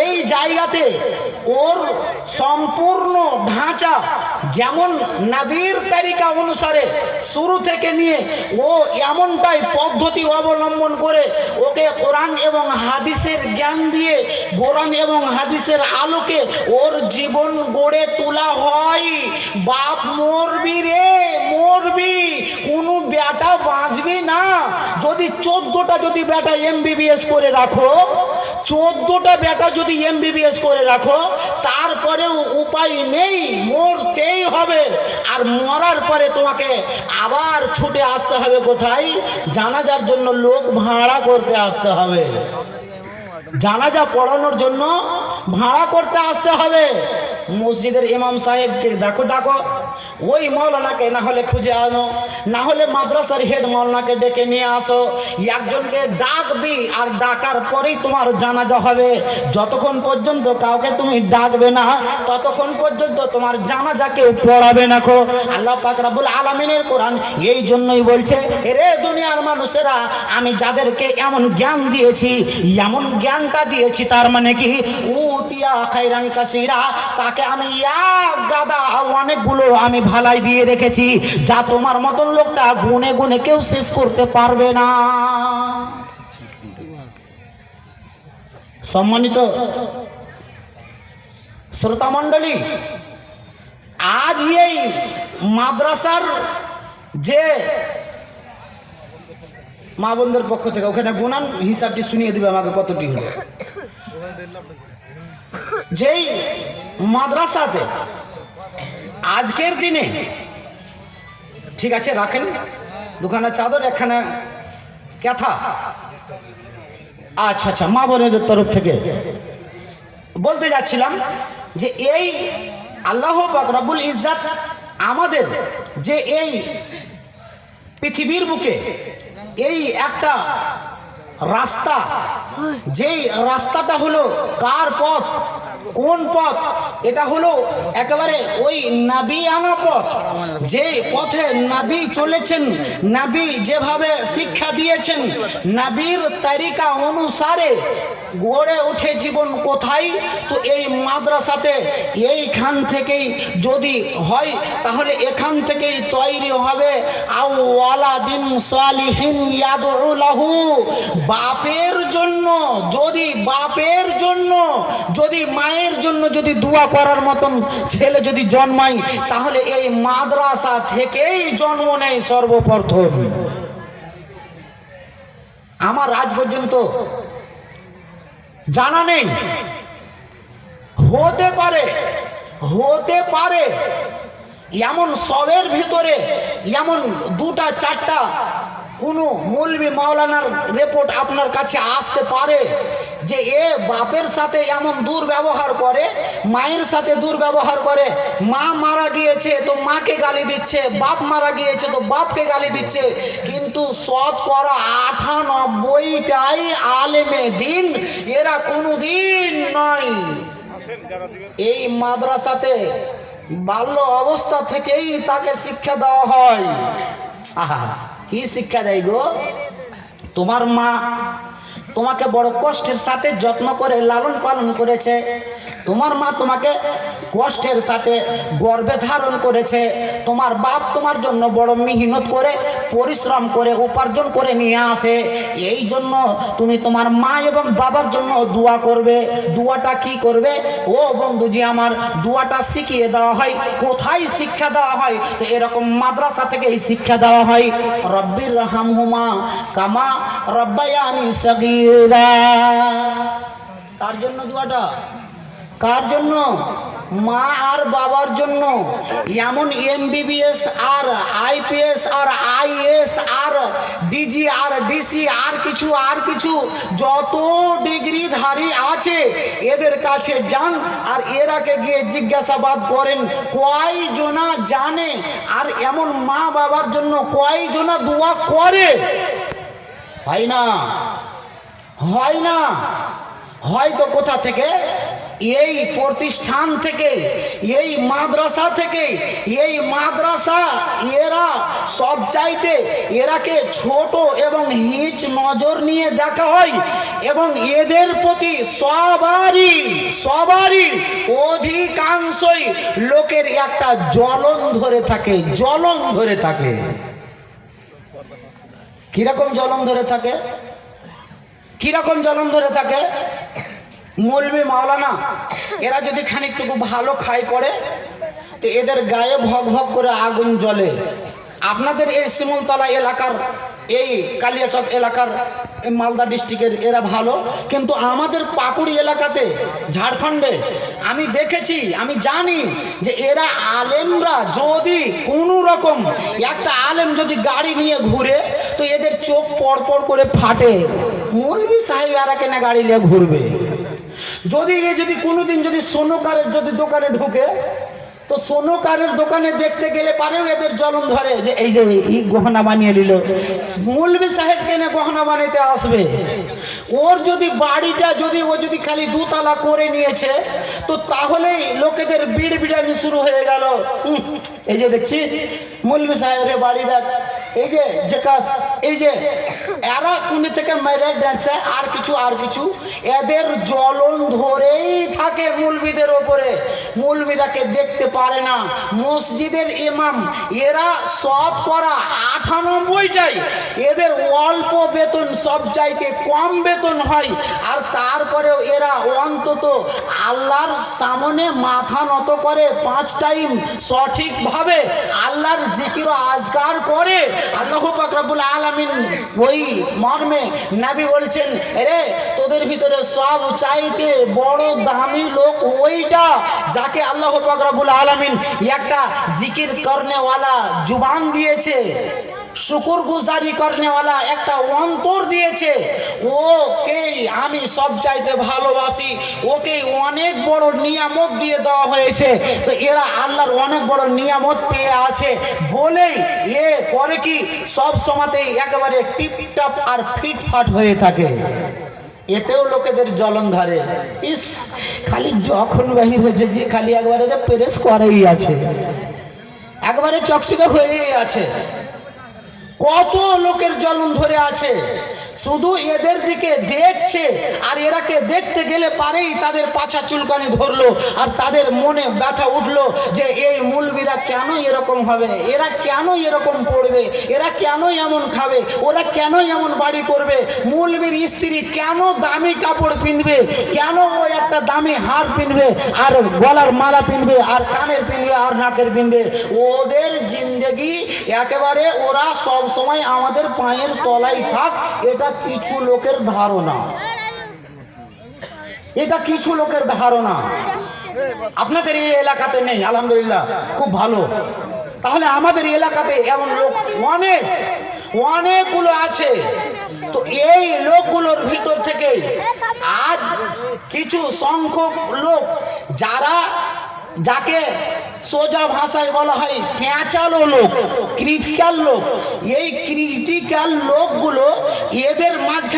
এই জায়গাতে ওর সম্পূর্ণ ঢাঁচা যেমন নাবির তালিকা অনুসারে শুরু থেকে নিয়ে ও এমনটাই পদ্ধতি অবলম্বন করে ওকে কোরআন এবং হাদিসের জ্ঞান দিয়ে, কোরআন এবং হাদিসের আলোকে ওর জীবন গড়ে তোলা হয়। বাপ মরবি রে, মরবি। কোনো বেটা বাঁচবি না। যদি চোদ্দোটা যদি বেটা এমবিবিএস করে রাখো, চোদ্দোটা বেটা যদি এমবিবিএস করে রাখো তারপরেও উপায় নেই, মরতেই হবে। আর মরার পরে তোমাকে আবার ছুটে আসতে হবে কোথায়? জানাজার জন্য লোক ভাড়া করতে আসতে হবে। জানাজা পড়ানোর জন্য ভাড়া করতে আসতে হবে। মসজিদের ইমাম সাহেবকে দেখো ডাকো। ওই মৌলানাকে না হলে খুঁজে আনো, না হলে মাদ্রাসার হেড মৌলানাকে ডেকে নিয়ে আসো। একজনকে ডাকবি আর ডাকার পরেই তোমার জানাজা হবে। যতক্ষণ পর্যন্ত কাউকে তুমি ডাকবে না, ততক্ষণ পর্যন্ত তোমার জানাজা কেউ পড়াবে না খো। আল্লাহ পাক রাব্বুল আলামিনের কোরআন এই জন্যই বলছে রে দুনিয়ার মানুষেরা, আমি যাদেরকে এমন জ্ঞান দিয়েছি, এমন জ্ঞানটা দিয়েছি, তার মানে কি? তাকে আমি গাদা অনেকগুলো আমি ভালাই দিয়ে রেখেছি, যা তোমার মতন লোকটা গুনে গুনে কেউ শেষ করতে পারবে না। সম্মানিত আজ এই মাদ্রাসার যে মা বোনদের পক্ষ থেকে, ওখানে গুনান হিসাবটি শুনিয়ে দিবে আমাকে কতটি হলো। যেই মাদ্রাসাতে আজকের দিনে ঠিক আছে রাখেন দুখানা চাদর একখানা ক্যাথা। আচ্ছা আচ্ছা মা বোনের তরফ থেকে বলতে যাচ্ছিলাম যে এই আল্লাহ রব্বুল ইজ্জাত আমাদের যে এই পৃথিবীর বুকে এই একটা রাস্তা যেই রাস্তাটা হলো কার পথ? কোন পথ? এটা হলো একেবারে ওই নাবি আনা পথ। যে পথে নাবি চলেছেন, নাবি যেভাবে শিক্ষা দিয়েছেন, নাবির তারিকা অনুসারে গড়ে ওঠে জীবন কোথায়? তো এই মাদ্রাসাতে এইখান থেকেই যদি হয়, তাহলে এখান থেকেই তৈরি হবে। আউ ওয়ালাদিন সালিহিন ইয়াদউ লাহু। বাপের জন্য, যদি বাপের জন্য, যদি মায়ের জন্য যদি দোয়া করার মতন ছেলে যদি জন্মায়, তাহলে এই মাদ্রাসা থেকেই জন্ম নেয় সর্বপ্রথম। আমার আজ পর্যন্ত জানা নেই। হতে পারে হতে পারে, এমন সবের ভিতরে, এমন দুটা, চারটা কোনো মৌলবি মাওলানার রিপোর্ট আপনার কাছে আসতে পারে যে এ বাপের সাথে এমন দুর্ব্যবহার করে, মায়ের সাথে দুর্ব্যবহার করে, মা মারা গিয়েছে তো মাকে গালি দিচ্ছে, বাপ মারা গিয়েছে তো বাপকে গালি দিচ্ছে, কিন্তু সৎ করা আঠানব্বইটাই আলেমে দিন এরা কোনো দিন নয়। এই মাদ্রাসাতে বাল্য অবস্থা থেকেই তাকে শিক্ষা দেওয়া হয়। আহা। কি শিক্ষা দেয় গো? তোমার মা তোমাকে বড় কষ্টের সাথে যত্ন করে লালন পালন করেছে। তোমার মা তোমাকে কষ্টের সাথে গর্বে ধারণ করেছে। তোমার বাপ তোমার জন্য বড় মেহনত করে, পরিশ্রম করে, উপার্জন করে নিয়ে আসে। এই জন্য তুমি তোমার মা এবং বাবার জন্য দোয়া করবে। দোয়াটা কি করবে? ও বন্ধুজি আমার, দোয়াটা শিখিয়ে দেওয়া হয়। কোথায় শিক্ষা দেওয়া হয়? তো এরকম মাদ্রাসা থেকে এই শিক্ষা দেওয়া হয়। রব্বির রহামহুমা কামা রব্বায়ানি সগীরা। তার জন্য দোয়াটা কার জন্য? মা আর বাবার জন্য। এমন এমবিবিএস আর আইপিএস আর আইএস আর ডিজি আর ডিসি আর কিছু আর কিছু, যত ডিগ্রিধারী আছে, এদের কাছে যান আর এরাকে গিয়ে জিজ্ঞাসাবাদ করেন, কয়জনা জানে? আর এমন মা বাবার জন্য কয়জনা দোয়া করে? হয় না। হয় না। হয়তো কোথা থেকে? এই প্রতিষ্ঠান থেকে, এই মাদ্রাসা থেকে, এই মাদ্রাসা, এরা সব চাইতে এরাকে ছোট এবং হিচ নজর নিয়ে দেখা হয় এবং এদের প্রতি সবারই সবারই অধিকাংশই লোকের একটা জ্বলন ধরে থাকে, জ্বলন ধরে থাকে। কীরকম জ্বলন ধরে থাকে? কীরকম জ্বলন ধরে থাকে? মৌলবি মাওলানা। এরা যদি খানিকটুকু ভালো খাই পড়ে, তো এদের গায়ে ভগ ভগ করে আগুন জ্বলে। আপনাদের এই শিমুলতলা এলাকার, এই কালিয়াচক এলাকার মালদা ডিস্ট্রিক্টের এরা ভালো, কিন্তু আমাদের পাকুড়ি এলাকাতে, ঝাড়খণ্ডে, আমি দেখেছি, আমি জানি যে এরা আলেমরা যদি কোনো রকম একটা আলেম যদি গাড়ি নিয়ে ঘুরে, তো এদের চোখ পড় করে ফাটে। মৌলবি সাহেব এরা কেনা গাড়ি নিয়ে ঘুরবে? যদি এ যদি কোনোদিন যদি সোনোকারের যদি দোকানে ঢুকে, তো সোনোকারের দোকানে দেখতে গেলে পারেও এদের জ্বলন ধরে যে এই যে এই গহনা বানিয়ে নিল। মৌলবি সাহেব কেনে গহনা বানাইতে আসবে? ওর যদি বাড়িটা যদি ও যদি খালি দুতলা করে নিয়েছে, তো তাহলেই লোকেদের বিড় বিড়ানি শুরু হয়ে গেল। এই যে দেখছি মৌলবি সাহেবের বাড়ি দেখ। এই যে, জেকাস, এই যে, এরা কুনি থেকে মেরে ডাকছে? আর কিছু আর কিছু। এদের জ্বলন ধরেই থাকে মুলবিদের ওপরে। মুলবিরাকে দেখতে পারে না। মসজিদের ইমাম, এরা সৎ করা আটানব্বইটাই। এদের অল্প বেতন, সব চাইতে কম বেতন হয়। আর তারপরেও এরা অন্তত আল্লাহর সামনে মাথা নত করে পাঁচ টাইম সঠিকভাবে আল্লাহর ও করে। আল্লাহ পাকরাবুল আলামিন ওই মর্মে নাবি বলছেন রে তোদের ভিতরে সব চাইতে বড় দামি লোক ওইটা যাকে আল্লাহ পাকরাবুল আলামিন একটা জিকির করনেওয়ালা জুবান দিয়েছে। শুকুর গুজারি করনেওয়ালা একটা অন্তর দিয়েছে। ওকেই আমি সব চাইতে ভালোবাসি। ওকে অনেক বড় নিয়ামত দিয়ে দেওয়া হয়েছে। তো এরা আল্লাহর অনেক বড় নিয়ামত পেয়ে আছে। বলেই এ করে কি সব সময়তেই একেবারে টিপটপ আর ফিটফাট হয়ে থাকে। এতেও লোকেদের জ্বলন ধরে। ইস, খালি যখন বাহির হয়েছে, যে খালি একবারে প্রেস করেই আছে। একবারে চকচকে হয়েই আছে। কত লোকের জ্বলন ধরে আছে? শুধু এদের দিকে দেখছে, আর এরাকে দেখতে গেলে পারেই তাদের পাছা চুলকানি ধরলো, আর তাদের মনে ব্যথা উঠল যে এই মুলবিরা কেন এরকম হবে? এরা কেন এরকম পড়বে? এরা কেন এমন খাবে? ওরা কেন এমন বাড়ি করবে? মুলবির স্ত্রী কেন দামি কাপড় পিনবে? কেন ও একটা দামি হার পিনবে? আর গলার মালা পিনবে? আর কানের পিনবে? আর নাকের পিনবে? ওদের জিন্দেগি একেবারে ওরা সব সময় আমাদের পায়ের তলায় থাক, এটা কিছু লোকের ধারণা। এটা কিছু লোকের ধারণা। আপনাদের এই এলাকাতে নেই, আলহামদুলিল্লাহ, খুব ভালো। তাহলে আমাদের এলাকাতে এমন লোক অনেক, অনেকগুলো আছে। তো এই লোকগুলোর ভিতর থেকে আজ কিছু সংখ্যক লোক যারা যাকে সোজা ভাষায় বলা হয় পেঁচালো লোক ক্রিটিক্যাল লোক। এই ক্রিটিক্যাল লোকগুলো এদের মাঝখানে